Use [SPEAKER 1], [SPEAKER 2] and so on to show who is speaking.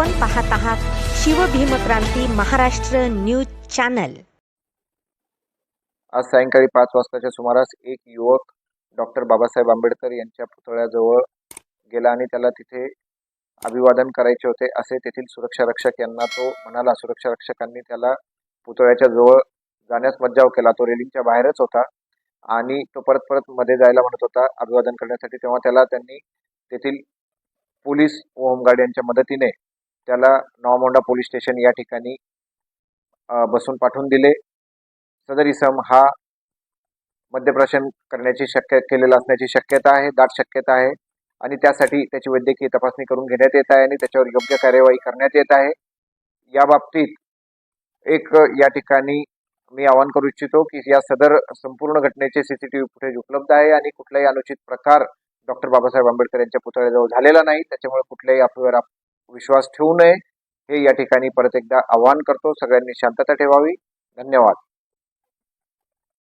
[SPEAKER 1] आपण पाहत आहात शिवभीमक्रांती महाराष्ट्र न्यूज चॅनल.
[SPEAKER 2] आज सायंकाळी पाच वाजताच्या सुमारास एक युवक डॉक्टर बाबासाहेब आंबेडकर यांच्या पुतळ्याजवळ गेला आणि त्याला तिथे अभिवादन करायचे होते. असे तेथील सुरक्षा रक्षक यांना तो म्हणाला. सुरक्षा रक्षकांनी त्याला पुतळ्याच्या जवळ जाण्यास मज्जाव केला. तो रेलिंगच्या बाहेरच होता आणि तो परत परत मध्ये जायला म्हणत होता. अभिवादन करण्यासाठी तेव्हा त्याला त्यांनी तेथील पोलीस होमगार्ड यांच्या मदतीने त्याला नवामोंडा पोलीस स्टेशन या ठिकाणी बसून पाठवून दिले. सदर इसम हा मद्यप्राशन करण्याची शक्य केलेला असण्याची शक्यता आहे दाट शक्यता आहे. आणि त्यासाठी त्याची वैद्यकीय तपासणी करून घेण्यात येत आहे आणि त्याच्यावर योग्य कार्यवाही करण्यात येत आहे. या बाबतीत एक या ठिकाणी मी आवाहन करू इच्छितो की या सदर संपूर्ण घटनेचे सीसीटीव्ही फुटेज उपलब्ध आहे आणि कुठलाही अनुचित प्रकार डॉक्टर बाबासाहेब आंबेडकर यांच्या पुतळ्याजवळ झालेला नाही. त्याच्यामुळे कुठल्याही अफवेवर आप- विश्वास ठेवू नये. हे या ठिकाणी परत एकदा आवाहन करतो. सगळ्यांनी शांतता ठेवावी. धन्यवाद.